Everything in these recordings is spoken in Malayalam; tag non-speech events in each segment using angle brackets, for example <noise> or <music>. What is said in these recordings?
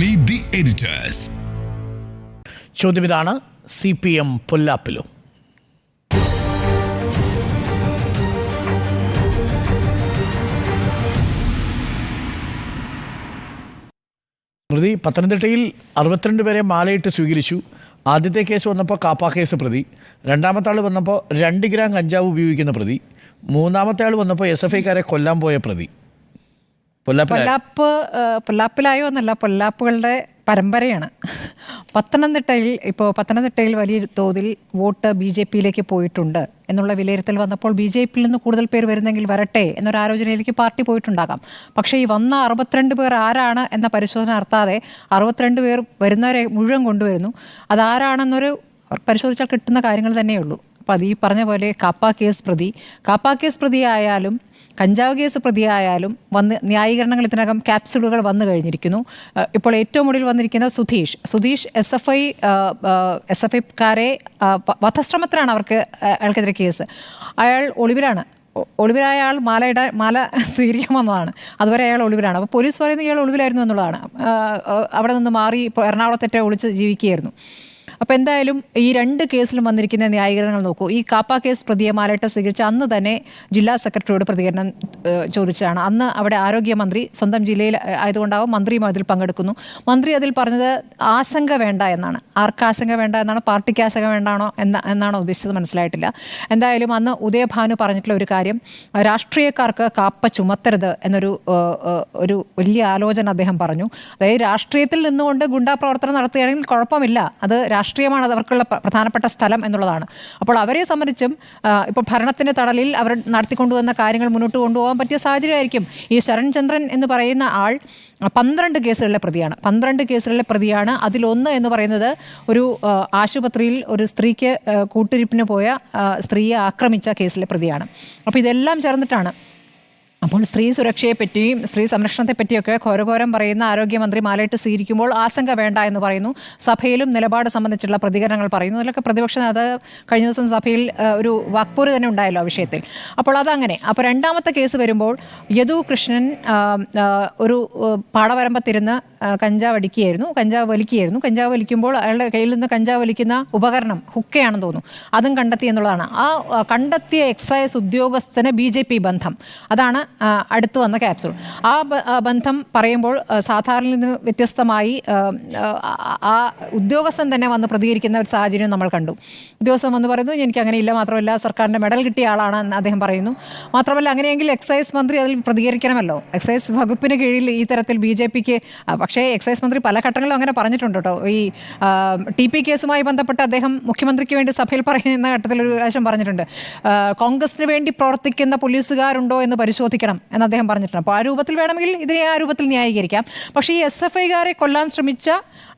Meet the editors. ചോദ്യം ഇതാണ് സി പി എം പൊല്ലാപ്പിലോ. പ്രതി പത്തനംതിട്ടയിൽ അറുപത്തിരണ്ട് പേരെ മാലയിട്ട് സ്വീകരിച്ചു. ആദ്യത്തെ കേസ് വന്നപ്പോൾ കാപ്പാ കേസ് പ്രതി. രണ്ടാമത്തെ ആൾ വന്നപ്പോൾ രണ്ട് ഗ്രാം കഞ്ചാവ് ഉപയോഗിക്കുന്ന പ്രതി. മൂന്നാമത്തെ ആൾ വന്നപ്പോൾ എസ് എഫ് ഐക്കാരെ കൊല്ലാൻ പോയ പ്രതി. പൊല്ലാപ്പ് പൊല്ലാപ്പിലായോ എന്നല്ല പൊല്ലാപ്പുകളുടെ പരമ്പരയാണ്. പത്തനംതിട്ടയിൽ ഇപ്പോൾ പത്തനംതിട്ടയിൽ വലിയ തോതിൽ വോട്ട് ബി ജെ പിയിലേക്ക് പോയിട്ടുണ്ട് എന്നുള്ള വിലയിരുത്തൽ വന്നപ്പോൾ ബി ജെ പിയിൽ നിന്ന് കൂടുതൽ പേർ വരുന്നെങ്കിൽ വരട്ടെ എന്നൊരു ആലോചനയിലേക്ക് പാർട്ടി പോയിട്ടുണ്ടാകാം. പക്ഷേ ഈ വന്ന അറുപത്തിരണ്ട് പേർ ആരാണ് എന്ന പരിശോധന നടത്താതെ അറുപത്തിരണ്ട് പേർ വരുന്നവരെ മുഴുവൻ കൊണ്ടുവരുന്നു. അതാരാണെന്നൊരു പരിശോധിച്ചാൽ കിട്ടുന്ന കാര്യങ്ങൾ തന്നെയുള്ളൂ. അപ്പോൾ അത് ഈ പറഞ്ഞ പോലെ കാപ്പ കേസ് പ്രതി. കാപ്പ കേസ് പ്രതിയായാലും കഞ്ചാവ് കേസ് പ്രതിയായാലും വന്ന് ന്യായീകരണങ്ങൾ ഇതിനകം ക്യാപ്സ്യൂളുകൾ വന്നു കഴിഞ്ഞിരിക്കുന്നു. ഇപ്പോൾ ഏറ്റവും ഒടുവിൽ വന്നിരിക്കുന്ന Sudheesh. Sudheesh S F I S F ഐക്കാരെ വധശ്രമത്തിലാണ് അവർക്ക് അയാൾക്കെതിരെ കേസ്. അയാൾ ഒളിവിലാണ്. ഒളിവിലായ ആൾ മാലയുടെ മാല <laughs> സ്വീകരിക്കാൻ വന്നതാണ്. അതുവരെ അയാൾ ഒളിവിലാണ്. അപ്പോൾ പോലീസ് പറയുന്നത് ഇയാൾ ഒളിവിലായിരുന്നു എന്നുള്ളതാണ്. അവിടെ നിന്ന് മാറി ഇപ്പോൾ എറണാകുളത്തേറ്റ ഒളിച്ച് ജീവിക്കുകയായിരുന്നു. അപ്പോൾ എന്തായാലും ഈ രണ്ട് കേസിലും വന്നിരിക്കുന്ന ന്യായീകരണങ്ങൾ നോക്കൂ. ഈ കാപ്പ കേസ് പ്രതിയെ മാലട്ട സ്വീകരിച്ച അന്ന് തന്നെ ജില്ലാ സെക്രട്ടറിയോട് പ്രതികരണം ചോദിച്ചതാണ്. അന്ന് അവിടെ ആരോഗ്യമന്ത്രി സ്വന്തം ജില്ലയിൽ ആയതുകൊണ്ടാവും മന്ത്രിയും അതിൽ പങ്കെടുക്കുന്നു. മന്ത്രി അതിൽ പറഞ്ഞത് ആശങ്ക വേണ്ട എന്നാണ്. ആർക്ക് ആശങ്ക വേണ്ട എന്നാണ്? പാർട്ടിക്ക് ആശങ്ക വേണ്ടാണോ എന്ന എന്നാണോ ഉദ്ദേശിച്ചത് മനസ്സിലായിട്ടില്ല. എന്തായാലും അന്ന് ഉദയഭാനു പറഞ്ഞിട്ടുള്ള ഒരു കാര്യം രാഷ്ട്രീയക്കാർക്ക് കാപ്പ ചുമത്തരുത് എന്നൊരു ഒരു വലിയ ആലോചന അദ്ദേഹം പറഞ്ഞു. അതായത് രാഷ്ട്രീയത്തിൽ നിന്നുകൊണ്ട് ഗുണ്ടാ പ്രവർത്തനം നടത്തുകയാണെങ്കിൽ കുഴപ്പമില്ല. അത് രാഷ്ട്രീയമാണ് അത് അവർക്കുള്ള പ്രധാനപ്പെട്ട സ്ഥലം എന്നുള്ളതാണ്. അപ്പോൾ അവരെ സംബന്ധിച്ചും ഇപ്പോൾ ഭരണത്തിന്റെ തടലിൽ അവർ നടത്തിക്കൊണ്ടുവന്ന കാര്യങ്ങൾ മുന്നോട്ട് കൊണ്ടുപോകാൻ പറ്റിയ സാഹചര്യമായിരിക്കും. ഈ ശരൺ ചന്ദ്രൻ എന്ന് പറയുന്ന ആൾ പന്ത്രണ്ട് കേസുകളിലെ പ്രതിയാണ്. പന്ത്രണ്ട് കേസുകളിലെ പ്രതിയാണ്. അതിലൊന്ന് എന്ന് പറയുന്നത് ഒരു ആശുപത്രിയിൽ ഒരു സ്ത്രീക്ക് കൂട്ടിരിപ്പിന് പോയ സ്ത്രീയെ ആക്രമിച്ച കേസിലെ പ്രതിയാണ്. അപ്പോൾ ഇതെല്ലാം ചേർന്നിട്ടാണ് അപ്പോൾ സ്ത്രീ സുരക്ഷയെ പറ്റിയും സ്ത്രീ സംരക്ഷണത്തെ പറ്റിയൊക്കെ ഘോരഘോരം പറയുന്ന ആരോഗ്യമന്ത്രി മാലയിട്ട് സ്വീകരിക്കുമ്പോൾ ആശങ്ക വേണ്ട എന്ന് പറയുന്നു. സഭയിലും നിലപാട് സംബന്ധിച്ചുള്ള പ്രതികരണങ്ങൾ പറയുന്നു. അതിലൊക്കെ പ്രതിപക്ഷ നേതാവ് കഴിഞ്ഞ ദിവസം സഭയിൽ ഒരു വാക്പൂര് തന്നെ ഉണ്ടായല്ലോ ആ വിഷയത്തിൽ. അപ്പോൾ അതങ്ങനെ. അപ്പോൾ രണ്ടാമത്തെ കേസ് വരുമ്പോൾ യദു കൃഷ്ണൻ ഒരു പാടവരമ്പത്തിരുന്ന് കഞ്ചാവ് അടിക്കുകയായിരുന്നു. കഞ്ചാവ് വലിക്കുകയായിരുന്നു. കഞ്ചാവ് വലിക്കുമ്പോൾ അയാളുടെ കയ്യിൽ നിന്ന് കഞ്ചാവ് വലിക്കുന്ന ഉപകരണം ഹുക്കയാണെന്ന് തോന്നുന്നു. അതും കണ്ടെത്തി എന്നുള്ളതാണ്. ആ കണ്ടെത്തിയ എക്സൈസ് ഉദ്യോഗസ്ഥന് ബി ബന്ധം. അതാണ് അടുത്ത് വന്ന ക്യാപ്സൂൾ ആ ബന്ധം പറയുമ്പോൾ സാധാരണ നിന്ന് വ്യത്യസ്തമായി ആ, ഉദ്യോഗസ്ഥൻ തന്നെ വന്ന് പ്രതികരിക്കുന്ന ഒരു സാഹചര്യം നമ്മൾ കണ്ടു. ഉദ്യോഗസ്ഥൻ വന്ന് പറയുന്നു എനിക്ക് അങ്ങനെ ഇല്ല മാത്രമല്ല സർക്കാരിന്റെ മെഡൽ കിട്ടിയ ആളാണ് അദ്ദേഹം പറയുന്നു. മാത്രമല്ല അങ്ങനെയെങ്കിൽ എക്സൈസ് മന്ത്രി അതിൽ പ്രതികരിക്കണമല്ലോ. എക്സൈസ് വകുപ്പിന് കീഴിൽ ഈ തരത്തിൽ ബി ജെ പിക്ക് പക്ഷേ എക്സൈസ് മന്ത്രി പല ഘട്ടങ്ങളും അങ്ങനെ പറഞ്ഞിട്ടുണ്ട് കേട്ടോ. ഈ ടി പി കേസുമായി ബന്ധപ്പെട്ട് അദ്ദേഹം മുഖ്യമന്ത്രിക്ക് വേണ്ടി സഭയിൽ പറയുന്ന ഘട്ടത്തിൽ ഒരു പ്രാവശ്യം പറഞ്ഞിട്ടുണ്ട്. കോൺഗ്രസിന് വേണ്ടി പ്രവർത്തിക്കുന്ന പോലീസുകാരുണ്ടോ എന്ന് പരിശോധിക്കണം. എന്ന് അദ്ദേഹം പറഞ്ഞിട്ടുണ്ട്. അപ്പോൾ ആ രൂപത്തിൽ വേണമെങ്കിൽ ഇതിനെ ആ രൂപത്തിൽ ന്യായീകരിക്കാം. പക്ഷേ ഈ എസ് എഫ് ഐക്കാരെ കൊല്ലാൻ ശ്രമിച്ച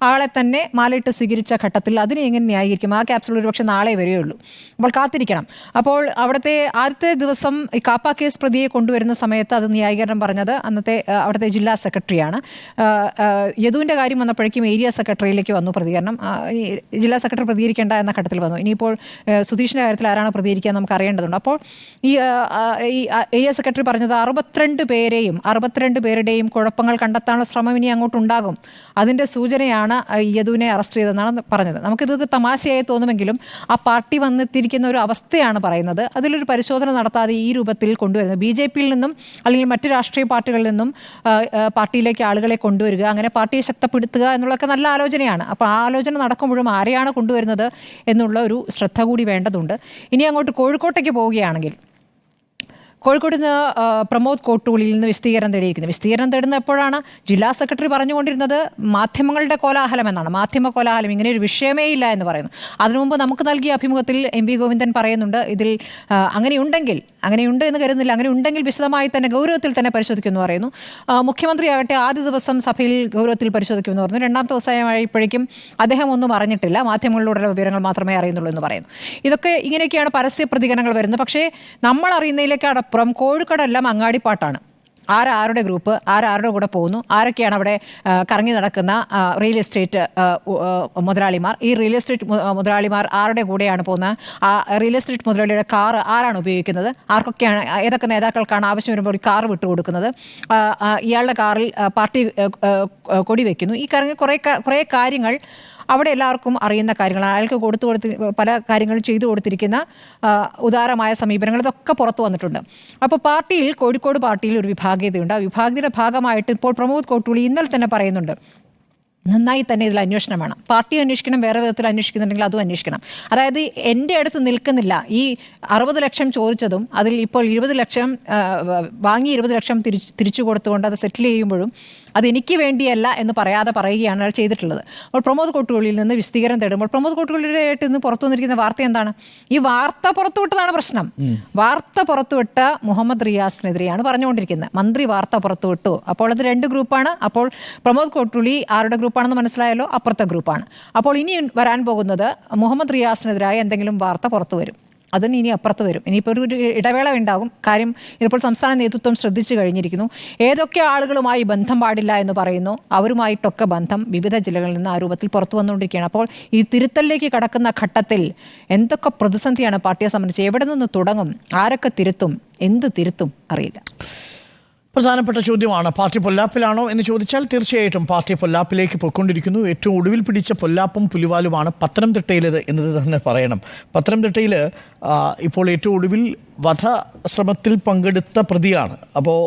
ആളെ തന്നെ മാലയിട്ട് സ്വീകരിച്ച ഘട്ടത്തിൽ അതിനെ എങ്ങനെ ന്യായീകരിക്കും? ആ ക്യാപ്സൂൾ ഒരുപക്ഷെ നാളെ വരികയുള്ളൂ. അപ്പോൾ കാത്തിരിക്കണം. അപ്പോൾ അവിടുത്തെ ആദ്യത്തെ ദിവസം ഈ കാപ്പ കേസ് പ്രതിയെ കൊണ്ടുവരുന്ന സമയത്ത് അത് ന്യായീകരണം പറഞ്ഞത് അന്നത്തെ അവിടുത്തെ ജില്ലാ സെക്രട്ടറിയാണ്. യദുവിന്റെ കാര്യം വന്നപ്പോഴേക്കും ഏരിയ സെക്രട്ടറിയിലേക്ക് വന്നു പ്രതികരണം. ജില്ലാ സെക്രട്ടറി പ്രതികരിക്കേണ്ട എന്ന ഘട്ടത്തിൽ വന്നു. ഇനിയിപ്പോൾ സുധീഷിന്റെ കാര്യത്തിൽ ആരാണ് പ്രതികരിക്കുക നമുക്ക് അറിയേണ്ടതുണ്ട്. അപ്പോൾ ഈ ഏരിയ സെക്രട്ടറി പറഞ്ഞത് അറുപത്തിരണ്ട് പേരെയും അറുപത്തിരണ്ട് പേരുടെയും കുഴപ്പങ്ങൾ കണ്ടെത്താനുള്ള ശ്രമം ഇനി അങ്ങോട്ടുണ്ടാകും. അതിന്റെ സൂചനയാണ് യദുവിനെ അറസ്റ്റ് ചെയ്തതെന്നാണ് പറഞ്ഞത്. നമുക്കിത് തമാശയായി തോന്നുമെങ്കിലും ആ പാർട്ടി വന്നെത്തിയിരിക്കുന്ന ഒരു അവസ്ഥയാണ് പറയുന്നത്. അതിലൊരു പരിശോധന നടത്താതെ ഈ രൂപത്തിൽ കൊണ്ടുവരുന്നത്. ബി ജെ പിയിൽ നിന്നും അല്ലെങ്കിൽ മറ്റ് രാഷ്ട്രീയ പാർട്ടികളിൽ നിന്നും പാർട്ടിയിലേക്ക് ആളുകളെ കൊണ്ടുവരിക അങ്ങനെ പാർട്ടിയെ ശക്തപ്പെടുത്തുക എന്നുള്ളതൊക്കെ നല്ല ആലോചനയാണ്. അപ്പോൾ ആ ആലോചന നടക്കുമ്പോഴും ആരെയാണ് കൊണ്ടുവരുന്നത് എന്നുള്ള ഒരു ശ്രദ്ധ കൂടി വേണ്ടതുണ്ട്. ഇനി അങ്ങോട്ട് കോഴിക്കോട്ടേക്ക് പോവുകയാണെങ്കിൽ കോഴിക്കോട് നിന്ന് പ്രമോദ് കോട്ടൂളിൽ നിന്ന് വിശദീകരണം തേടിയിരിക്കുന്നത് വിശദീകരണം തേടുന്ന എപ്പോഴാണ് ജില്ലാ സെക്രട്ടറി പറഞ്ഞുകൊണ്ടിരുന്നത് മാധ്യമങ്ങളുടെ കോലാഹലം എന്നാണ്. മാധ്യമ കോലാഹലം ഇങ്ങനെ ഒരു വിഷയമേ ഇല്ല എന്ന് പറയുന്നു. അതിനുമുമ്പ് നമുക്ക് നൽകിയ അഭിമുഖത്തിൽ എം വി ഗോവിന്ദൻ പറയുന്നുണ്ട് ഇതിൽ അങ്ങനെയുണ്ടെങ്കിൽ അങ്ങനെയുണ്ട് എന്ന് കരുതുന്നില്ല അങ്ങനെ ഉണ്ടെങ്കിൽ വിശദമായി തന്നെ ഗൗരവത്തിൽ തന്നെ പരിശോധിക്കുമെന്ന് പറയുന്നു. മുഖ്യമന്ത്രിയാകട്ടെ ആദ്യ ദിവസം സഭയിൽ ഗൗരവത്തിൽ പരിശോധിക്കുമെന്ന് പറഞ്ഞു. രണ്ടാമത്തെ ദിവസമായപ്പോഴേക്കും അദ്ദേഹം ഒന്നും അറിഞ്ഞിട്ടില്ല. മാധ്യമങ്ങളിലൂടെയുള്ള വിവരങ്ങൾ മാത്രമേ അറിയുന്നുള്ളൂ എന്ന് പറയുന്നു. ഇതൊക്കെ ഇങ്ങനെയൊക്കെയാണ് പരസ്യ പ്രതികരണങ്ങൾ വരുന്നത്. പക്ഷേ നമ്മൾ അറിയുന്നതിലേക്കടപ്പുറം കോഴിക്കോടെല്ലാം അങ്ങാടിപ്പാട്ടാണ് ആരാരുടെ ഗ്രൂപ്പ് ആരാരുടെ കൂടെ പോകുന്നു ആരൊക്കെയാണ് അവിടെ കറങ്ങി നടക്കുന്ന റിയൽ എസ്റ്റേറ്റ് മുതലാളിമാർ? ഈ റിയൽ എസ്റ്റേറ്റ് മുതലാളിമാർ ആരുടെ കൂടെയാണ് പോകുന്നത്? ആ റിയൽ എസ്റ്റേറ്റ് മുതലാളിയുടെ കാർ ആരാണ് ഉപയോഗിക്കുന്നത്? ആർക്കൊക്കെയാണ് ഏതൊക്കെ നേതാക്കൾക്കാണ് ആവശ്യം വരുമ്പോൾ ഒരു കാർ വിട്ടുകൊടുക്കുന്നത് ഇയാളുടെ കാറിൽ പാർട്ടി കൊടി വയ്ക്കുന്നു ഈ കറങ്ങി കുറേ കുറേ കാര്യങ്ങൾ അവിടെ എല്ലാവർക്കും അറിയുന്ന കാര്യങ്ങളാണ്. അയാൾക്ക് കൊടുത്തു കൊടുത്തി പല കാര്യങ്ങളും ചെയ്തു കൊടുത്തിരിക്കുന്ന ഉദാരമായ സമീപനങ്ങൾ ഇതൊക്കെ പുറത്തു വന്നിട്ടുണ്ട്. അപ്പോൾ പാർട്ടിയിൽ കോഴിക്കോട് പാർട്ടിയിൽ ഒരു വിഭാഗീയതയുണ്ട്. ആ വിഭാഗീയതയുടെ ഭാഗമായിട്ട് ഇപ്പോൾ പ്രമോദ് കോട്ടൂളി ഇന്നലെ തന്നെ പറയുന്നുണ്ട്. നന്നായി തന്നെ ഇതിൽ അന്വേഷണം വേണം. പാർട്ടി അന്വേഷിക്കണം വേറെ വിധത്തിൽ അന്വേഷിക്കുന്നുണ്ടെങ്കിൽ അതും അന്വേഷിക്കണം. അതായത് എന്റെ അടുത്ത് നിൽക്കുന്നില്ല. ഈ അറുപത് ലക്ഷം ചോദിച്ചതും അതിൽ ഇപ്പോൾ ഇരുപത് ലക്ഷം വാങ്ങി ഇരുപത് ലക്ഷം തിരിച്ചു തിരിച്ചു കൊടുത്തുകൊണ്ട് അത് സെറ്റിൽ ചെയ്യുമ്പോഴും അത് എനിക്ക് വേണ്ടിയല്ല എന്ന് പറയാതെ പറയുകയാണ് അയാൾ ചെയ്തിട്ടുള്ളത്. അപ്പോൾ പ്രമോദ് കോട്ടുകളിൽ നിന്ന് വിശദീകരണം തേടുമ്പോൾ പ്രമോദ് കോട്ടുകളിയുടെ ആയിട്ട് ഇന്ന് പുറത്തു വന്നിരിക്കുന്ന വാർത്ത എന്താണ്? ഈ വാർത്ത പുറത്തുവിട്ടതാണ് പ്രശ്നം. വാർത്ത പുറത്തുവിട്ട മുഹമ്മദ് റിയാസിനെതിരെയാണ് പറഞ്ഞുകൊണ്ടിരിക്കുന്നത്. മന്ത്രി വാർത്ത പുറത്തുവിട്ടു അപ്പോൾ അത് രണ്ട് ഗ്രൂപ്പാണ്. അപ്പോൾ പ്രമോദ് കോട്ടുളി ആരുടെ ഗ്രൂപ്പാണെന്ന് മനസ്സിലായല്ലോ അപ്പുറത്തെ ഗ്രൂപ്പാണ്. അപ്പോൾ ഇനി വരാൻ പോകുന്നത് മുഹമ്മദ് റിയാസിനെതിരായ എന്തെങ്കിലും വാർത്ത പുറത്തു വരും. അതിന് ഇനി അപ്പുറത്ത് വരും. ഇനിയിപ്പോൾ ഒരു ഇടവേള ഉണ്ടാകും. കാര്യം ഇതിപ്പോൾ സംസ്ഥാന നേതൃത്വം ശ്രദ്ധിച്ചു കഴിഞ്ഞിരിക്കുന്നു. ഏതൊക്കെ ആളുകളുമായി ബന്ധം പാടില്ല എന്ന് പറയുന്നു. അവരുമായിട്ടൊക്കെ ബന്ധം വിവിധ ജില്ലകളിൽ നിന്ന് ആ രൂപത്തിൽ പുറത്തു വന്നുകൊണ്ടിരിക്കുകയാണ്. അപ്പോൾ ഈ തിരുത്തലിലേക്ക് കടക്കുന്ന ഘട്ടത്തിൽ എന്തൊക്കെ പ്രതിസന്ധിയാണ് പാർട്ടിയെ സംബന്ധിച്ച്? എവിടെ നിന്ന് തുടങ്ങും? ആരൊക്കെ തിരുത്തും? എന്ത് തിരുത്തും? അറിയില്ല. പ്രധാനപ്പെട്ട ചോദ്യമാണ് പാർട്ടി പൊല്ലാപ്പിലാണോ എന്ന് ചോദിച്ചാൽ തീർച്ചയായിട്ടും പാർട്ടി പൊല്ലാപ്പിലേക്ക് പൊയ്ക്കൊണ്ടിരിക്കുന്നു. ഏറ്റവും ഒടുവിൽ പിടിച്ച പൊല്ലാപ്പും പുലിവാലുമാണ് പത്തനംതിട്ടയിലേത് എന്നത് തന്നെ പറയണം. പത്തനംതിട്ടയിൽ ഇപ്പോൾ ഏറ്റവും ഒടുവിൽ വധശ്രമത്തിൽ പങ്കെടുത്ത പ്രതിയാണ്. അപ്പോൾ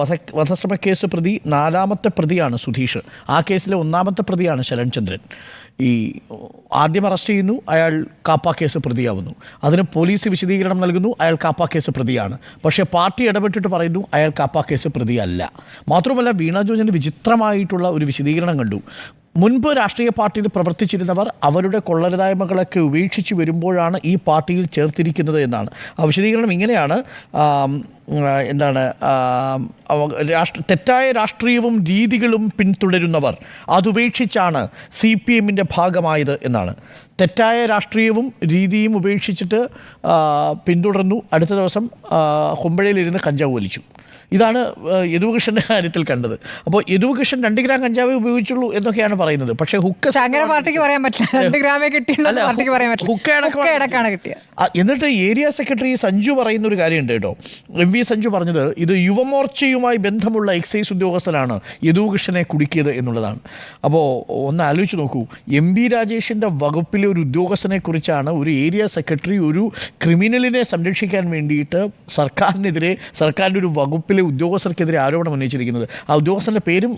വധ വധശ്രമ കേസ് പ്രതി നാലാമത്തെ പ്രതിയാണ് സുധീഷ്. ആ കേസിലെ ഒന്നാമത്തെ പ്രതിയാണ് ശരൺചന്ദ്രൻ. ഈ ആദ്യം അറസ്റ്റ് ചെയ്യുന്നു അയാൾ കാപ്പ കേസ് പ്രതിയാവുന്നു. അതിന് പോലീസ് വിശദീകരണം നൽകുന്നു അയാൾ കാപ്പ കേസ് പ്രതിയാണ്. പക്ഷേ പാർട്ടി ഇടപെട്ടിട്ട് പറയുന്നു അയാൾ കാപ്പ കേസ് പ്രതിയല്ല. മാത്രമല്ല വീണ ജോർജിന്റെ വിചിത്രമായിട്ടുള്ള ഒരു വിശദീകരണം കണ്ടു. മുൻപ് രാഷ്ട്രീയ പാർട്ടിയിൽ പ്രവർത്തിച്ചിരുന്നവർ അവരുടെ കൊള്ളരുതായ്മകളൊക്കെ ഉപേക്ഷിച്ച് വരുമ്പോഴാണ് ഈ പാർട്ടിയിൽ ചേർത്തിരിക്കുന്നത് എന്നാണ്. ആ വിശദീകരണം ഇങ്ങനെയാണ്. എന്താണ് രാഷ്ട്ര തെറ്റായ രാഷ്ട്രീയവും രീതികളും പിന്തുടരുന്നവർ അതുപേക്ഷിച്ചാണ് സി പി എമ്മിന്റെ ഭാഗമായത് എന്നാണ്. തെറ്റായ രാഷ്ട്രീയവും രീതിയും ഉപേക്ഷിച്ചിട്ട് പിന്തുടർന്നു. അടുത്ത ദിവസം കുമ്പഴയിലിരുന്ന് കഞ്ചാവ് വലിച്ചു. ഇതാണ് യദുകൃഷ്ണന്റെ കാര്യത്തിൽ കണ്ടത്. അപ്പോൾ യദുകൃഷ്ണൻ രണ്ട് ഗ്രാം കഞ്ചാവേ ഉപയോഗിച്ചുള്ളൂ എന്നൊക്കെയാണ് പറയുന്നത്. പക്ഷേ ഹുക്ക അങ്ങനെ പാർട്ടിക്ക് പറയാൻ പറ്റില്ല. രണ്ട് ഗ്രാമേ പാർട്ടിക്ക് പറയാൻ പറ്റില്ല. ഹുക്ക കിട്ടിയത്. എന്നിട്ട് ഏരിയ സെക്രട്ടറി സഞ്ജു പറയുന്ന ഒരു കാര്യമുണ്ട് കേട്ടോ. എം വി സഞ്ജു പറഞ്ഞത് ഇത് യുവമോർച്ചയുമായി ബന്ധമുള്ള എക്സൈസ് ഉദ്യോഗസ്ഥനാണ് യദുകൃഷ്ണനെ കുടുക്കിയത് എന്നുള്ളതാണ്. അപ്പോൾ ഒന്ന് ആലോചിച്ച് നോക്കൂ എം ബി രാജേഷിന്റെ വകുപ്പിലെ ഒരു ഉദ്യോഗസ്ഥനെ കുറിച്ചാണ് ഒരു ഏരിയ സെക്രട്ടറി ഒരു ക്രിമിനലിനെ സംരക്ഷിക്കാൻ വേണ്ടിയിട്ട് സർക്കാരിനെതിരെ സർക്കാരിന്റെ ഒരു വകുപ്പിലെ ഉദ്യോഗസ്ഥർക്കെതിരെ ആരോപണം ഉന്നയിച്ചിരിക്കുന്നത്. ആ ഉദ്യോഗസ്ഥന്റെ പേരും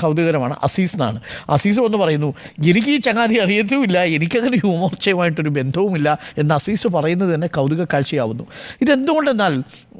കൗതുകകരമാണ്. അസീസ് എന്നാണ് അസീസ് എന്ന് പറയുന്നു എനിക്ക് ഈ ചങ്ങാതി അറിയത്തുമില്ല. എനിക്കങ്ങനെ യുവമോർച്ചയുമായിട്ടൊരു ബന്ധവുമില്ല എന്ന് അസീസ് പറയുന്നത് തന്നെ കൗതുക കാഴ്ചയാവുന്നു ഇതെന്തുകൊണ്ടെന്നാൽ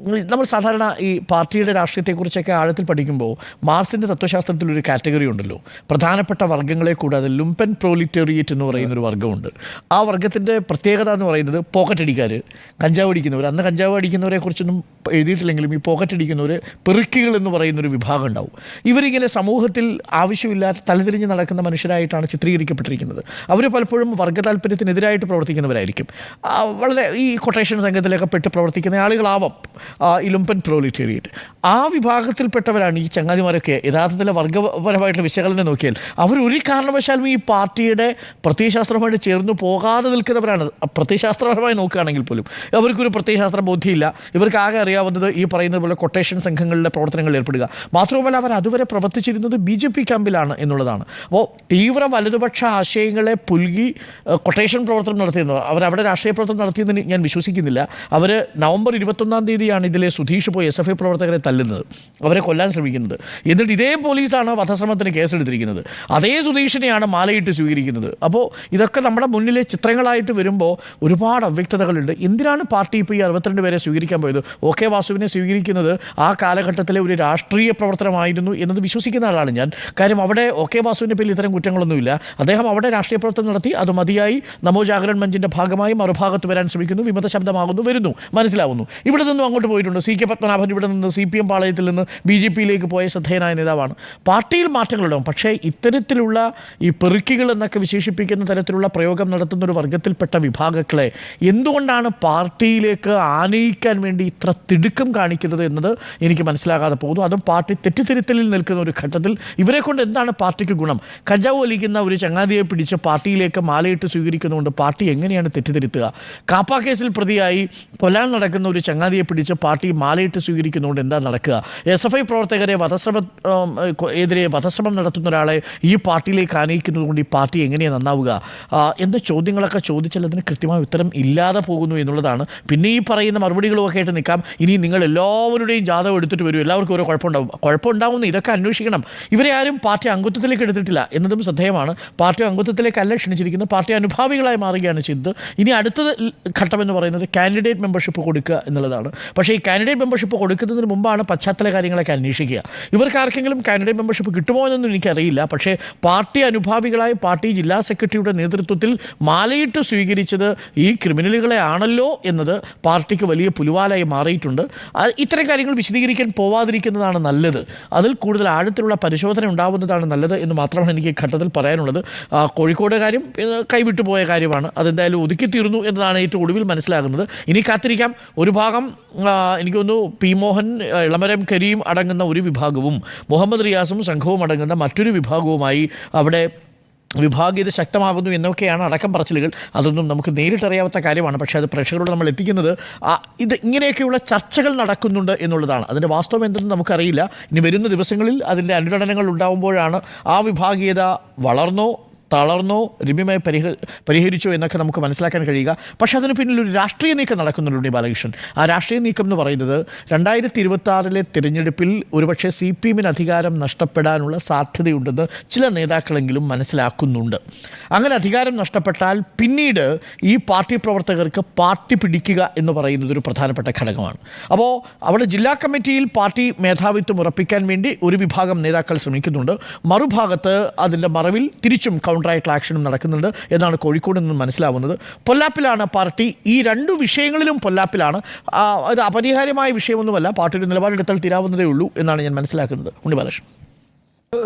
നമ്മൾ സാധാരണ ഈ പാർട്ടിയുടെ രാഷ്ട്രീയത്തെക്കുറിച്ചൊക്കെ ആഴത്തിൽ പഠിക്കുമ്പോൾ മാർസിന്റെ തത്വശാസ്ത്രത്തിൽ ഒരു കാറ്റഗറി ഉണ്ടല്ലോ. പ്രധാനപ്പെട്ട വർഗങ്ങളെ കൂടാതെ ലുംപൻ പ്രോലിറ്റേറിയറ്റ് എന്ന് പറയുന്ന ഒരു വർഗമുണ്ട്. ആ വർഗത്തിന്റെ പ്രത്യേകത എന്ന് പറയുന്നത് പോക്കറ്റ് അടിക്കാർ കഞ്ചാവ് അടിക്കുന്നവർ അന്ന് കഞ്ചാവ് അടിക്കുന്നവരെ കുറിച്ചൊന്നും എഴുതിയിട്ടില്ലെങ്കിലും ഈ പോക്കറ്റ് അടിക്കുന്നവർ പെറുക്കികൾ എന്ന് പറയുന്നൊരു വിഭാഗം ഉണ്ടാവും. ഇവരിങ്ങനെ സമൂഹത്തിൽ ആവശ്യമില്ലാത്ത തലതിരിഞ്ഞ് നടക്കുന്ന മനുഷ്യരായിട്ടാണ് ചിത്രീകരിക്കപ്പെട്ടിരിക്കുന്നത്. അവർ പലപ്പോഴും വർഗ താല്പര്യത്തിനെതിരായിട്ട് പ്രവർത്തിക്കുന്നവരായിരിക്കും. വളരെ ഈ കൊട്ടേഷൻ സംഘത്തിലൊക്കെ പെട്ട് പ്രവർത്തിക്കുന്ന ആളുകളാവാം. ഈ ലുംപൻ പ്രോലിറ്റേറിയറ്റ് ആ വിഭാഗത്തിൽപ്പെട്ടവരാണ് ഈ ചങ്ങാതിമാരൊക്കെ യഥാർത്ഥത്തിലെ വർഗപരമായിട്ടുള്ള വിശകലനം നോക്കിയാൽ. അവർ ഒരു കാരണവശാലും ഈ പാർട്ടിയുടെ പ്രത്യയശാസ്ത്രമായിട്ട് ചേർന്ന് പോകാതെ നിൽക്കുന്നവരാണ്. പ്രത്യയശാസ്ത്രപരമായി നോക്കുകയാണെങ്കിൽ പോലും അവർക്കൊരു പ്രത്യയശാസ്ത്ര ബോധ്യമില്ല. ഇവർക്ക് ആകെ അറിയാവുന്നത് ഈ പറയുന്നത് പോലെ കൊട്ടേഷൻ സംഘങ്ങളുടെ പ്രവർത്തനങ്ങളിൽ ഏർപ്പെടുക. മാത്രവുമല്ല അവർ അതുവരെ പ്രവർത്തിച്ചിരുന്നത് ബി ജെ പി ക്യാമ്പിലാണ് എന്നുള്ളതാണ്. അപ്പോൾ തീവ്ര വലതുപക്ഷ ആശയങ്ങളെ പുൽകി കൊട്ടേഷൻ പ്രവർത്തനം നടത്തിയിരുന്നവർ അവിടെ രാഷ്ട്രീയ പ്രവർത്തനം നടത്തിയെന്ന് ഞാൻ വിശ്വസിക്കുന്നില്ല. അവർ നവംബർ ഇരുപത്തൊന്നാം തീയതിയാണ് ഇതിലെ സുധീഷ് പോയി എസ് എഫ് ഐ പ്രവർത്തകരെ തല്ലുന്നത് അവരെ കൊല്ലാൻ ശ്രമിക്കുന്നത്. എന്നിട്ട് ഇതേ പോലീസാണ് വധശ്രമത്തിന് കേസെടുത്തിരിക്കുന്നത്. അതേ സുധീഷിനെയാണ് മാലയിട്ട് സ്വീകരിക്കുന്നത്. അപ്പോൾ ഇതൊക്കെ നമ്മുടെ മുന്നിലെ ചിത്രങ്ങളായിട്ട് വരുമ്പോൾ ഒരുപാട് അവ്യക്തതകളുണ്ട്. എന്തിനാണ് പാർട്ടി ഇപ്പോൾ ഈ അറുപത്തിരണ്ട് പേരെ സ്വീകരിക്കാൻ പോയത്? ഒ കെ വാസുവിനെ സ്വീകരിക്കുന്നത് ആ കാലഘട്ടത്തിലെ ഒരു രാഷ്ട്രീയ പ്രവർത്തനമായിരുന്നു എന്നത് വിശ്വസിക്കുന്ന ആളാണ് ഞാൻ. കാര്യം അവിടെ ഒ കെ വാസുവിന്റെ പേരിൽ ഇത്തരം കുറ്റങ്ങളൊന്നുമില്ല. അദ്ദേഹം അവിടെ രാഷ്ട്രീയ പ്രവർത്തനം നടത്തി. അത് മതിയായി. നമോ ജാഗരൺ മഞ്ചിന്റെ ഭാഗമായി മറുഭാഗത്ത് വരാൻ ശ്രമിക്കുന്നു. വിമത ശബ്ദമാകുന്നു. വരുന്നു. മനസ്സിലാവുന്നു. ഇവിടെ നിന്നും അങ്ങോട്ട് പോയിട്ടുണ്ട്. സി കെ പത്മനാഭൻ ഇവിടെ നിന്ന് സി പി എം പാളയത്തിൽ നിന്ന് ബി ജെ പിയിലേക്ക് പോയ ശ്രദ്ധേയനായ നേതാവാണ്. പാർട്ടിയിൽ മാറ്റങ്ങളുണ്ടാവും പക്ഷേ ഇത്തരത്തിലുള്ള ഈ പെറുക്കികൾ എന്നൊക്കെ വിശേഷിപ്പിക്കുന്ന തരത്തിലുള്ള പ്രയോഗം നടത്തുന്ന ഒരു വർഗത്തിൽപ്പെട്ട വിഭാഗങ്ങളെ എന്തുകൊണ്ടാണ് പാർട്ടിയിലേക്ക് ആനയിക്കാൻ വേണ്ടി ഇത്ര തിടുക്കം കാണിക്കുന്നത് എന്നത് എനിക്ക് മനസ്സിലാകാതെ പോകുന്നു. അതും പാർട്ടി തെറ്റിദ്ധരുത്തലിൽ നിൽക്കുന്ന ഒരു ഘട്ടത്തിൽ ഇവരെ കൊണ്ട് എന്താണ് പാർട്ടിക്ക് ഗുണം? കഞ്ചാവ് വലിക്കുന്ന ഒരു ചങ്ങാതിയെ പിടിച്ച് പാർട്ടിയിലേക്ക് മാലയിട്ട് സ്വീകരിക്കുന്നതുകൊണ്ട് പാർട്ടി എങ്ങനെയാണ് തെറ്റിദ്ധരുത്തുക? കാപ്പ കേസിൽ പ്രതിയായി കൊല്ലാൻ നടക്കുന്ന ഒരു ചങ്ങാതിയെ പിടിച്ച് പാർട്ടി മാലയിട്ട് സ്വീകരിക്കുന്നതുകൊണ്ട് എന്താ നടക്കുക? എസ് എഫ് ഐ പ്രവർത്തകരെ വധശ്രമ എതിരെ വധശ്രമം നടത്തുന്ന ഒരാളെ ഈ പാർട്ടിയിലേക്ക് ആനയിക്കുന്നത് കൊണ്ട് ഈ പാർട്ടി എങ്ങനെയാണ് നന്നാവുക? എന്ത ചോദ്യങ്ങളൊക്കെ ചോദിച്ചാൽ അതിന് കൃത്യമായ ഉത്തരം ഇല്ലാതെ പോകുന്നു എന്നുള്ളതാണ്. പിന്നെ ഈ പറയുന്ന മറുപടികളും ഒക്കെ ആയിട്ട് നിൽക്കാം. ഇനി നിങ്ങൾ എല്ലാവരുടെയും ജാതകം എടുത്തിട്ട് വരും. എല്ലാവർക്കും ഓരോ കുഴപ്പമുണ്ടാവും. കുഴപ്പമുണ്ടാവുന്നു ഇതൊക്കെ അന്വേഷിക്കണം. ഇവരെ ആരും പാർട്ടി അംഗത്വത്തിലേക്ക് എടുത്തിട്ടില്ല എന്നതും ശ്രദ്ധേയമാണ് പാർട്ടി അല്ല ക്ഷണിച്ചിരിക്കുന്നത്. പാർട്ടി അനുഭാവികളായി മാറുകയാണ് ചെയ്തത്. ഇനി അടുത്ത ഘട്ടം എന്ന് പറയുന്നത് കാൻഡിഡേറ്റ് മെമ്പർഷിപ്പ് കൊടുക്കുക എന്നുള്ളതാണ്. പക്ഷേ ഈ കാൻഡിഡേറ്റ് മെമ്പർഷിപ്പ് കൊടുക്കുന്നതിന് മുമ്പാണ് പശ്ചാത്തല കാര്യങ്ങളൊക്കെ അന്വേഷിക്കുക. ഇവർക്ക് ആർക്കെങ്കിലും കാൻഡിഡേറ്റ് മെമ്പർഷിപ്പ് കിട്ടുമോ എന്നൊന്നും എനിക്കറിയില്ല. പക്ഷേ പാർട്ടി അനുഭാവികളായ പാർട്ടി ജില്ലാ സെക്രട്ടറിയുടെ നേതൃത്വത്തിൽ മാലയിട്ട് സ്വീകരിച്ചത് ഈ ക്രിമിനലുകളെ ആണല്ലോ എന്നത് പാർട്ടിക്ക് വലിയ പുലുവാലായി മാറിയിട്ടുണ്ട്. ഇത്തരം കാര്യങ്ങൾ വിശദീകരിക്കാൻ പോവാതിരിക്കുന്നതാണ് നല്ലത്. അതിൽ കൂടുതൽ ആഴത്തിലുള്ള പരിശോധന ഉണ്ടാവുന്നതാണ് നല്ലത് എന്ന് മാത്രമാണ് എനിക്ക് ഘട്ടത്തിൽ പറയാനുള്ളത്. കോഴിക്കോട് കാര്യം കൈവിട്ടു പോയ കാര്യമാണ്. അതെന്തായാലും ഒതുക്കി തീർന്നു എന്നതാണ് ഏറ്റവും ഒടുവിൽ മനസ്സിലാകുന്നത്. ഇനി കാത്തിരിക്കാം. ഒരു ഭാഗം എനിക്ക് തോന്നുന്നു പി മോഹൻ ഇളമരം കരീം അടങ്ങുന്ന ഒരു വിഭാഗവും മുഹമ്മദ് റിയാസും സംഘവും അടങ്ങുന്ന മറ്റൊരു വിഭാഗവുമായി അവിടെ വിഭാഗീയത ശക്തമാകുന്നു എന്നൊക്കെയാണ് അടക്കം പറച്ചിലുകൾ. അതൊന്നും നമുക്ക് നേരിട്ടറിയാത്ത കാര്യമാണ്. പക്ഷേ അത് പ്രേക്ഷകരോട് നമ്മൾ എത്തിക്കുന്നത് ഇത് ഇങ്ങനെയൊക്കെയുള്ള ചർച്ചകൾ നടക്കുന്നുണ്ട് എന്നുള്ളതാണ്. അതിന്റെ വാസ്തവം എന്തെന്ന് നമുക്കറിയില്ല. ഇനി വരുന്ന ദിവസങ്ങളിൽ അതിന്റെ അനുരണനങ്ങൾ ഉണ്ടാകുമ്പോഴാണ് ആ വിഭാഗീയത വളർന്നോ തളർന്നോ രമ്യമായി പരിഹ പരിഹരിച്ചോ എന്നൊക്കെ നമുക്ക് മനസ്സിലാക്കാൻ കഴിയുക. പക്ഷേ അതിന് പിന്നിൽ ഒരു രാഷ്ട്രീയ നീക്കം നടക്കുന്നുണ്ട് ബാലകൃഷ്ണൻ. ആ രാഷ്ട്രീയ നീക്കം എന്ന് പറയുന്നത് രണ്ടായിരത്തി ഇരുപത്തി ആറിലെ തിരഞ്ഞെടുപ്പിൽ ഒരുപക്ഷെ സി പി എമ്മിന് അധികാരം നഷ്ടപ്പെടാനുള്ള സാധ്യതയുണ്ടെന്ന് ചില നേതാക്കളെങ്കിലും മനസ്സിലാക്കുന്നുണ്ട്. അങ്ങനെ അധികാരം നഷ്ടപ്പെട്ടാൽ പിന്നീട് ഈ പാർട്ടി പ്രവർത്തകർക്ക് പാർട്ടി പിടിക്കുക എന്ന് പറയുന്നത് ഒരു പ്രധാനപ്പെട്ട ഘടകമാണ്. അപ്പോൾ അവിടെ ജില്ലാ കമ്മിറ്റിയിൽ പാർട്ടി മേധാവിത്വം ഉറപ്പിക്കാൻ വേണ്ടി ഒരു വിഭാഗം നേതാക്കൾ ശ്രമിക്കുന്നുണ്ട്. മറുഭാഗത്ത് അതിന്റെ മറവിൽ തിരിച്ചും കൗണ്ടറായിട്ടുള്ള ആക്ഷനും നടക്കുന്നുണ്ട് എന്നാണ് കോഴിക്കോട് നിന്ന് മനസ്സിലാവുന്നത്. പൊല്ലാപ്പിലാണ് പാർട്ടി. ഈ രണ്ടു വിഷയങ്ങളിലും പൊല്ലാപ്പിലാണ്. അത് അപരിഹാര്യമായ വിഷയമൊന്നുമല്ല. പാർട്ടിയുടെ നിലപാടെടുത്താൽ തീരാവുന്നതേ ഉള്ളൂ എന്നാണ് ഞാൻ മനസ്സിലാക്കുന്നത്. ഉണ്ണി ബാലകൃഷ്ണൻ.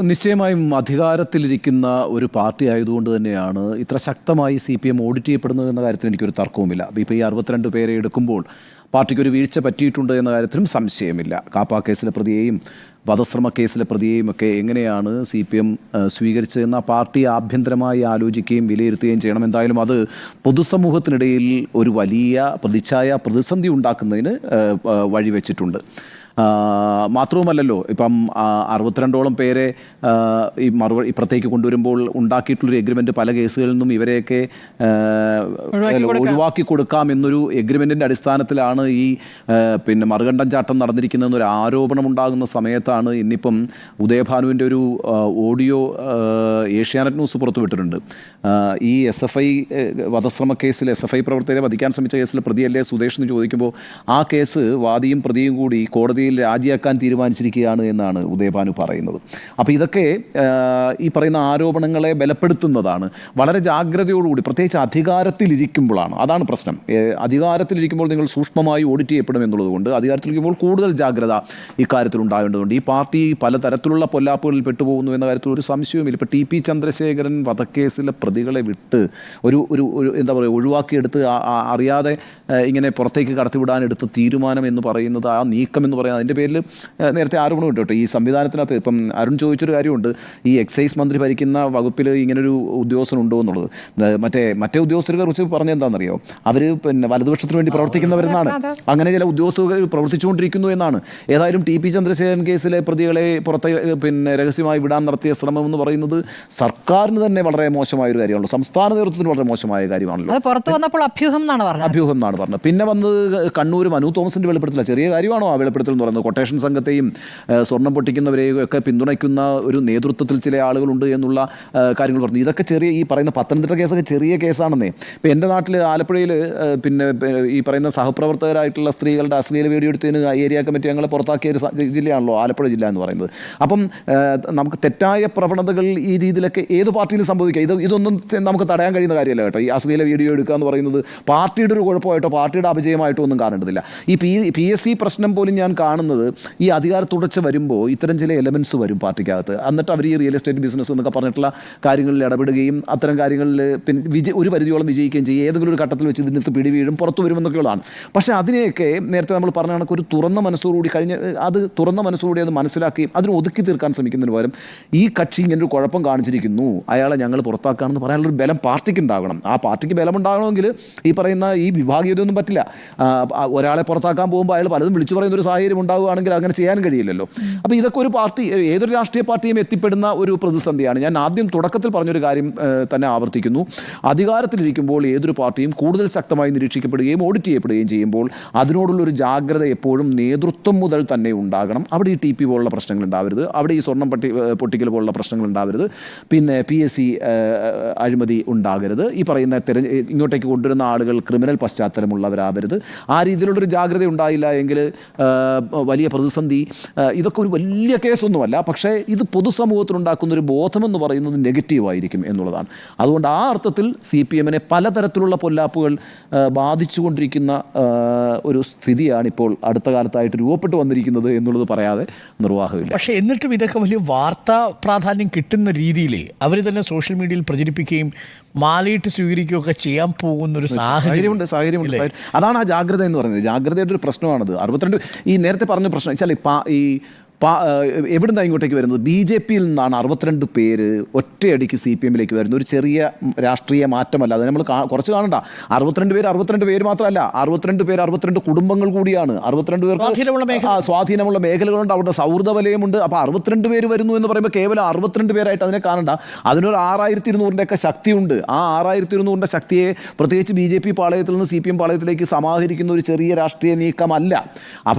നിശ്ചയമായും അധികാരത്തിലിരിക്കുന്ന ഒരു പാർട്ടി ആയതുകൊണ്ട് തന്നെയാണ് ഇത്ര ശക്തമായി സി പി എം ഓഡിറ്റ് ചെയ്യപ്പെടുന്നത് എന്ന കാര്യത്തിൽ എനിക്കൊരു തർക്കവുമില്ല. ഇപ്പോൾ ഈ അറുപത്തിരണ്ട് പേരെ എടുക്കുമ്പോൾ പാർട്ടിക്ക് ഒരു വീഴ്ച പറ്റിയിട്ടുണ്ട് എന്ന കാര്യത്തിലും സംശയമില്ല. കാപ്പ കേസിലെ പ്രതിയെയും വധശ്രമ കേസിലെ പ്രതിയെയും ഒക്കെ എങ്ങനെയാണ് സി പി എം സ്വീകരിച്ചതെന്ന പാർട്ടി ആഭ്യന്തരമായി ആലോചിക്കുകയും വിലയിരുത്തുകയും ചെയ്യണം. എന്തായാലും അത് പൊതുസമൂഹത്തിനിടയിൽ ഒരു വലിയ പ്രതിച്ഛായ പ്രതിസന്ധി ഉണ്ടാക്കുന്നതിന് വഴിവെച്ചിട്ടുണ്ട്. മാത്രവുമല്ലല്ലോ ഇപ്പം അറുപത്തിരണ്ടോളം പേരെ ഈ മറുപടി ഇപ്പുറത്തേക്ക് കൊണ്ടുവരുമ്പോൾ ഉണ്ടാക്കിയിട്ടുള്ളൊരു എഗ്രിമെന്റ് പല കേസുകളിൽ നിന്നും ഇവരെയൊക്കെ ഒഴിവാക്കി കൊടുക്കാം. എന്നൊരു എഗ്രിമെന്റിന്റെ അടിസ്ഥാനത്തിലാണ് ഈ പിന്നെ മറുകണ്ഠം ചാട്ടം നടന്നിരിക്കുന്നതെന്നൊരു ആരോപണം ഉണ്ടാകുന്ന സമയത്താണ് ഇന്നിപ്പം ഉദയഭാനുവിന്റെ ഒരു ഓഡിയോ ഏഷ്യാനെറ്റ് ന്യൂസ് പുറത്തുവിട്ടിട്ടുണ്ട് ഈ എസ് എഫ് ഐ വധശ്രമ കേസിൽ എസ് എഫ് ഐ പ്രവർത്തകരെ വധിക്കാൻ ശ്രമിച്ച കേസിൽ പ്രതിയല്ലേ സുദേശ് എന്ന് ചോദിക്കുമ്പോൾ ആ കേസ് വാദിയും പ്രതിയും കൂടി കോടതിയിൽ രാജിയാക്കാൻ തീരുമാനിച്ചിരിക്കുകയാണ് എന്നാണ് ഉദയഭാനു പറയുന്നത്. അപ്പോൾ ഇതൊക്കെ ഈ പറയുന്ന ആരോപണങ്ങളെ ബലപ്പെടുത്തുന്നതാണ്. വളരെ ജാഗ്രതയോടുകൂടി പ്രത്യേകിച്ച് അധികാരത്തിലിരിക്കുമ്പോഴാണ്. അതാണ് പ്രശ്നം. അധികാരത്തിലിരിക്കുമ്പോൾ നിങ്ങൾ സൂക്ഷ്മമായി ഓഡിറ്റ് ചെയ്യപ്പെടും എന്നുള്ളതുകൊണ്ട് അധികാരത്തിലിരിക്കുമ്പോൾ കൂടുതൽ ജാഗ്രത ഇക്കാര്യത്തിൽ ഉണ്ടാകേണ്ടതുണ്ട്. ഈ പാർട്ടി പലതരത്തിലുള്ള പൊല്ലാപ്പുകളിൽ പെട്ടുപോകുന്നു എന്ന കാര്യത്തിൽ ഒരു സംശയവുമില്ല. ഇപ്പോൾ ടി പി ചന്ദ്രശേഖരൻ വധക്കേസിലെ പ്രതികളെ വിട്ട് ഒരു ഒരു എന്താ പറയുക ഒഴിവാക്കിയെടുത്ത് അറിയാതെ ഇങ്ങനെ പുറത്തേക്ക് കടത്തിവിടാൻ എടുത്ത തീരുമാനം എന്ന് പറയുന്നത് ആ നീക്കം എന്ന് പറയുന്നത് അതിന്റെ പേരിൽ നേരത്തെ ആരോപണം ഉണ്ട് കേട്ടോ ഈ സംവിധാനത്തിനകത്ത് ഇപ്പം അരുൺ ചോദിച്ചൊരു കാര്യമുണ്ട്. ഈ എക്സൈസ് മന്ത്രി ഭരിക്കുന്ന വകുപ്പിൽ ഇങ്ങനൊരു ഉദ്യോഗസ്ഥനുണ്ടോ എന്നുള്ളത്. മറ്റേ മറ്റേ ഉദ്യോഗസ്ഥരെ കുറിച്ച് പറഞ്ഞെന്താണെന്നറിയോ അവർ പിന്നെ വലതുപക്ഷത്തിന് വേണ്ടി പ്രവർത്തിക്കുന്നവരെന്നാണ്. അങ്ങനെ ചില ഉദ്യോഗസ്ഥർ പ്രവർത്തിച്ചുകൊണ്ടിരിക്കുന്നു എന്നാണ്. ഏതായാലും ടി പി ചന്ദ്രശേഖരൻ കേസിലെ പ്രതികളെ പുറത്തെ പിന്നെ രഹസ്യമായി വിടാൻ നടത്തിയ ശ്രമം എന്ന് പറയുന്നത് സർക്കാരിന് തന്നെ വളരെ മോശമായ ഒരു കാര്യമാണ് സംസ്ഥാന നേതൃത്വത്തിന് വളരെ മോശമായ കാര്യമാണല്ലോ. പുറത്തു വന്നപ്പോൾ അഭ്യൂഹം എന്നാണ് പറഞ്ഞത്. അഭ്യൂഹം എന്നാണ് പറഞ്ഞത്. പിന്നെ വന്നത് കണ്ണൂർ മനു തോമസിന്റെ വെളിപ്പെടുത്തല. ചെറിയ കാര്യമാണോ ആ വെളിപ്പെടുത്തൽ പറയുന്നത് കൊട്ടേഷൻ സംഘത്തെയും സ്വർണം പൊട്ടിക്കുന്നവരെയും ഒക്കെ പിന്തുണയ്ക്കുന്ന ഒരു നേതൃത്വത്തിൽ ചില ആളുകളുണ്ട് എന്നുള്ള കാര്യങ്ങൾ പറഞ്ഞു. ഇതൊക്കെ ചെറിയ ഈ പറയുന്ന പത്തനംതിട്ട കേസൊക്കെ ചെറിയ കേസാണെന്നേ. ഇപ്പോൾ എന്റെ നാട്ടിൽ ആലപ്പുഴയിൽ പിന്നെ ഈ പറയുന്ന സഹപ്രവർത്തകരായിട്ടുള്ള സ്ത്രീകളുടെ അശ്ലീല വീഡിയോ എടുത്തതിന് ഏരിയ കമ്മിറ്റി ഞങ്ങളെ പുറത്താക്കിയ ഒരു ജില്ലയാണല്ലോ ആലപ്പുഴ ജില്ല എന്ന് പറയുന്നത്. അപ്പം നമുക്ക് തെറ്റായ പ്രവണതകൾ ഈ രീതിയിലൊക്കെ ഏത് പാർട്ടിയിലും സംഭവിക്കാം? ഇത് ഇതൊന്നും നമുക്ക് തടയാൻ കഴിയുന്ന കാര്യമല്ല കേട്ടോ. ഈ അശ്ലീല വീഡിയോ എടുക്കുക എന്ന് പറയുന്നത് പാർട്ടിയുടെ ഒരു കുഴപ്പമായിട്ടോ പാർട്ടിയുടെ അപജയമായിട്ടോ ഒന്നും കാണേണ്ടതില്ല. ഈ പി പി എസ് സി പ്രശ്നം പോലും ഞാൻ കാണുന്നത് കാണുന്നത് ഈ അധികാര തുടർച്ച വരുമ്പോൾ ഇത്തരം ചില എലമെന്റ്സ് വരും പാർട്ടിക്കകത്ത്. എന്നിട്ട് അവർ ഈ റിയൽ എസ്റ്റേറ്റ് ബിസിനസ് എന്നൊക്കെ പറഞ്ഞിട്ടുള്ള കാര്യങ്ങളിൽ ഇടപെടുകയും അത്തരം കാര്യങ്ങളിൽ പിന്നെ വിജയ ഒരു പരിധിയോളം വിജയിക്കുകയും ചെയ്യും. ഏതെങ്കിലും ഒരു ഘട്ടത്തിൽ വെച്ച് ഇതിനകത്ത് പിടി വീഴും പുറത്തു വരുമെന്നൊക്കെയുള്ളതാണ്. പക്ഷേ അതിനെയൊക്കെ നേരത്തെ നമ്മൾ പറഞ്ഞ കണക്ക് ഒരു തുറന്ന മനസ്സോടുകൂടി കഴിഞ്ഞ അത് തുറന്ന മനസ്സോടുകൂടി അത് മനസ്സിലാക്കുകയും അതിന് ഒതുക്കി തീർക്കാൻ ശ്രമിക്കുന്നതിന് പകരം ഈ കക്ഷി ഇങ്ങനെ ഒരു കുഴപ്പം കാണിച്ചിരിക്കുന്നു. അയാളെ ഞങ്ങൾ പുറത്താക്കുകയാണെന്ന് പറയാനുള്ളൊരു ബലം പാർട്ടിക്ക് ഉണ്ടാകണം. ആ പാർട്ടിക്ക് ബലം ഉണ്ടാകണമെങ്കിൽ ഈ പറയുന്ന ഈ വിഭാഗീയതയൊന്നും പറ്റില്ല. ഒരാളെ പുറത്താക്കാൻ പോകുമ്പോൾ അയാൾ പലതും വിളിച്ചു പറയുന്ന ഒരു സാഹചര്യം ഉണ്ടാവുകയാണെങ്കിൽ അങ്ങനെ ചെയ്യാൻ കഴിയില്ലല്ലോ. അപ്പോൾ ഇതൊക്കെ ഒരു പാർട്ടി ഏതൊരു രാഷ്ട്രീയ പാർട്ടിയും എത്തിപ്പെടുന്ന ഒരു പ്രതിസന്ധിയാണ്. ഞാൻ ആദ്യം തുടക്കത്തിൽ പറഞ്ഞൊരു കാര്യം തന്നെ ആവർത്തിക്കുന്നു. അധികാരത്തിലിരിക്കുമ്പോൾ ഏതൊരു പാർട്ടിയും കൂടുതൽ ശക്തമായി നിരീക്ഷിക്കപ്പെടുകയും ഓഡിറ്റ് ചെയ്യപ്പെടുകയും ചെയ്യുമ്പോൾ അതിനോടുള്ളൊരു ജാഗ്രത എപ്പോഴും നേതൃത്വം മുതൽ തന്നെ ഉണ്ടാകണം. അവിടെ ഈ ടി പി പോലുള്ള പ്രശ്നങ്ങൾ ഉണ്ടാവരുത്. അവിടെ ഈ സ്വർണം പട്ടി പൊട്ടിക്കൽ പോലുള്ള പ്രശ്നങ്ങൾ ഉണ്ടാവരുത്. പിന്നെ പി എസ് സി അഴിമതി ഉണ്ടാകരുത്. ഈ പറയുന്ന തെര ഇങ്ങോട്ടേക്ക് കൊണ്ടുവരുന്ന ആളുകൾ ക്രിമിനൽ പശ്ചാത്തലമുള്ളവരാവരുത്. ആ രീതിയിലുള്ളൊരു ജാഗ്രത ഉണ്ടായില്ല എങ്കിൽ വലിയ പ്രതിസന്ധി ഇതൊക്കെ ഒരു വലിയ കേസൊന്നുമല്ല പക്ഷേ ഇത് പൊതുസമൂഹത്തിനുണ്ടാക്കുന്ന ഒരു ബോധമെന്ന് പറയുന്നത് നെഗറ്റീവായിരിക്കും എന്നുള്ളതാണ്. അതുകൊണ്ട് ആ അർത്ഥത്തിൽ സി പി എമ്മിനെ പലതരത്തിലുള്ള പൊല്ലാപ്പുകൾ ബാധിച്ചുകൊണ്ടിരിക്കുന്ന ഒരു സ്ഥിതിയാണ് ഇപ്പോൾ അടുത്ത കാലത്തായിട്ട് രൂപപ്പെട്ടു വന്നിരിക്കുന്നത് എന്നുള്ളത് പറയാതെ നിർവാഹമില്ല. പക്ഷേ എന്നിട്ടും ഇതൊക്കെ വലിയ വാർത്താ പ്രാധാന്യം കിട്ടുന്ന രീതിയിൽ അവർ തന്നെ സോഷ്യൽ മീഡിയയിൽ പ്രചരിപ്പിക്കുകയും മാലയിട്ട് സ്വീകരിക്കുകയൊക്കെ ചെയ്യാൻ പോകുന്ന ഒരു സാഹചര്യം സാഹചര്യമുണ്ട് സാഹചര്യമുണ്ട്. അതാണ് ആ ജാഗ്രത എന്ന് പറയുന്നത്. ജാഗ്രതയുടെ ഒരു പ്രശ്നമാണത്. അറുപത്തിരണ്ട് ഈ നേരത്തെ പറഞ്ഞ പ്രശ്നം വെച്ചാൽ ഈ എവിടുന്നാണ് ഇങ്ങോട്ടേക്ക് വരുന്നത്? ബി ജെ പിയിൽ നിന്നാണ് അറുപത്തിരണ്ട് പേര് ഒറ്റയടിക്ക് സി പി എമ്മിലേക്ക് വരുന്നത്. ഒരു ചെറിയ രാഷ്ട്രീയ മാറ്റമല്ല. അത് നമ്മൾ കുറച്ച് കാണണ്ട. അറുപത്തിരണ്ട് പേര് അറുപത്തിരണ്ട് പേര് മാത്രമല്ല. അറുപത്തിരണ്ട് പേര് അറുപത്തിരണ്ട് കുടുംബങ്ങൾ കൂടിയാണ്. അറുപത്തിരണ്ട് പേർ പേർക്ക് സ്വാധീനമുള്ള മേഖലകളുണ്ട്. അവരുടെ സൗഹൃദ വലയമുണ്ട് അപ്പോൾ അറുപത്തിരണ്ട് പേര് വരുന്നു എന്ന് പറയുമ്പോൾ കേവലം അറുപത്തിരണ്ട് പേരായിട്ട് അതിനെ കാണണ്ട. അതിനൊരു ആറായിരത്തി ഇരുന്നൂറിന്റെയൊക്കെ ശക്തിയുണ്ട്. ആ ആറായിരത്തി ഇരുന്നൂറിന്റെ ശക്തിയെ പ്രത്യേകിച്ച് ബി ജെ പി പാളയത്തിൽ നിന്ന് സി പി എം പാളയത്തിലേക്ക് സമാഹരിക്കുന്ന ഒരു ചെറിയ രാഷ്ട്രീയ നീക്കമല്ല.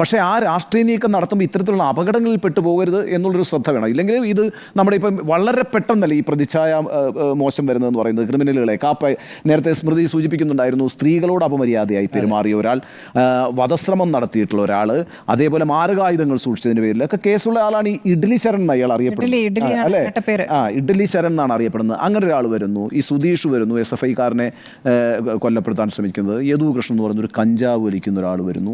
പക്ഷേ ആ രാഷ്ട്രീയ നീക്കം നടത്തുമ്പോൾ ഇത്തരത്തിലുള്ള അപകടങ്ങളിൽ പെട്ടു പോകരുത് എന്നുള്ളൊരു ശ്രദ്ധ വേണം. ഇല്ലെങ്കിൽ ഇത് നമ്മുടെ ഇപ്പം വളരെ പെട്ടെന്നല്ല ഈ പ്രതിച്ഛായ മോശം വരുന്നതെന്ന് പറയുന്നത് ക്രിമിനലുകളെ. കാപ്പ നേരത്തെ സ്മൃതി സൂചിപ്പിക്കുന്നുണ്ടായിരുന്നു സ്ത്രീകളോട് അപമര്യാദയായി പെരുമാറിയ ഒരാൾ വധശ്രമം നടത്തിയിട്ടുള്ള ഒരാൾ അതേപോലെ മാരകായുധങ്ങൾ സൂക്ഷിച്ചതിന് പേരിൽ ഒക്കെ കേസുള്ള ആളാണ് ഈ ഇഡ്ലി ശരൺ എന്ന് അയാൾ ഇഡ്ഡലി- അറിയപ്പെടുന്നത് അല്ലേ? പേര്. ആ ഇഡ്ഡലി ശരൺ എന്നാണ് അറിയപ്പെടുന്നത്. അങ്ങനെ ഒരാൾ വരുന്നു. ഈ സുധീഷ് വരുന്നു എസ് എഫ് ഐക്കാരനെ കൊല്ലപ്പെടുത്താൻ ശ്രമിക്കുന്നത്. യദു കൃഷ്ണൻ എന്ന് പറയുന്ന ഒരു കഞ്ചാവ് വലിക്കുന്ന ഒരാൾ വരുന്നു.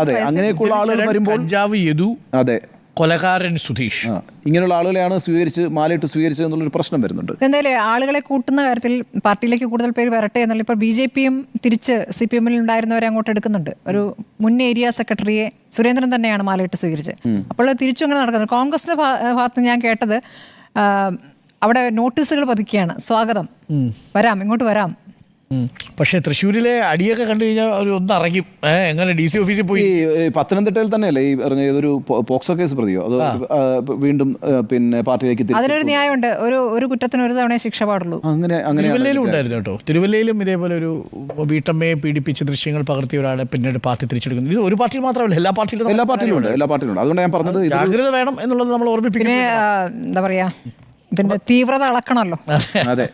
അതെ അങ്ങനെയൊക്കെയുള്ള ആളുകൾ വരുമ്പോൾ കഞ്ചാവ് യദു അതെ. കൊലകാരൻ സുധീഷ്. ആ ഇങ്ങനെയുള്ള ആളുകളെയാണ് സ്വീകരിച്ച് മാലയിട്ട് സ്വീകരിച്ചത് എന്നുള്ളൊരു പ്രശ്നം വരുന്നുണ്ട്. എന്തായാലും ആളുകളെ കൂട്ടുന്ന കാര്യത്തിൽ പാർട്ടിയിലേക്ക് കൂടുതൽ പേര് വരട്ടെ എന്നുള്ള ഇപ്പോൾ ബി ജെ പിയും തിരിച്ച് സി പി എമ്മിൽ ഉണ്ടായിരുന്നവരെ അങ്ങോട്ട് എടുക്കുന്നുണ്ട്. ഒരു മുൻ ഏരിയ സെക്രട്ടറിയെ സുരേന്ദ്രൻ തന്നെയാണ് മാലയിട്ട് സ്വീകരിച്ചത്. അപ്പോൾ തിരിച്ചും അങ്ങനെ നടക്കുന്നത് കോൺഗ്രസിന്റെ ഭാ- ഭാഗത്ത് ഞാൻ കേട്ടത് ആ, അവിടെ നോട്ടീസുകൾ പതിക്കുകയാണ്. സ്വാഗതം. വരാം ഇങ്ങോട്ട് വരാം. പക്ഷേ തൃശ്ശൂരിലെ അടിയൊക്കെ കണ്ടു കഴിഞ്ഞാൽ ഒരു ഒന്ന് ഇറങ്ങി എങ്ങനെ ഡി സി ഓഫീസിൽ പോയി? ഈ പത്തനംതിട്ടയിൽ തന്നെയല്ലേ ഈ പറഞ്ഞ ഏതൊരു പോക്സോ കേസ് പ്രതിയോ? അത് വീണ്ടും പിന്നെ പാർട്ടിയിലേക്ക് അതിനൊരു ന്യായമുണ്ട്. ഒരു ഒരു കുറ്റത്തിന് ഒരു തവണ ശിക്ഷ പാടുള്ളൂ. അങ്ങനെ അങ്ങനെ തിരുവല്ലയിലും ഉണ്ടായിരുന്നു കേട്ടോ. തിരുവല്ലയിലും ഇതേപോലെ ഒരു വീട്ടമ്മയെ പീഡിപ്പിച്ച ദൃശ്യങ്ങൾ പകർത്തിയ ഒരാളെ പിന്നീട് പാർട്ടി തിരിച്ചെടുക്കുന്നു. ഇത് ഒരു പാർട്ടിയിൽ മാത്രമല്ല എല്ലാ പാർട്ടിയിലും എല്ലാ പാർട്ടിയിലും ഉണ്ട് എല്ലാ പാർട്ടിയിലും ഉണ്ട്. അതുകൊണ്ട് ഞാൻ പറഞ്ഞത് ജാഗ്രത വേണം എന്നുള്ളത് നമ്മൾ ഓർമ്മിപ്പിക്കുന്നത് ഓർമ്മിപ്പിക്കുന്നു എന്താ പറയാ? ഇതിന്റെ തീവ്രത അളക്കണമല്ലോ. അതെ.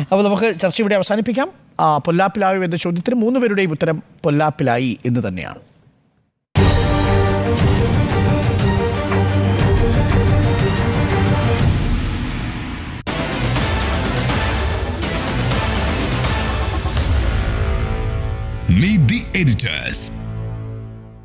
അപ്പോൾ നമുക്ക് ചർച്ച ഇവിടെ അവസാനിപ്പിക്കാം. ആ, പൊല്ലാപ്പിലായോ എന്ന ചോദ്യത്തിന് മൂന്ന് പേരുടെയും ഉത്തരം പൊല്ലാപ്പിലായി എന്ന് തന്നെയാണ്. Meet the editors.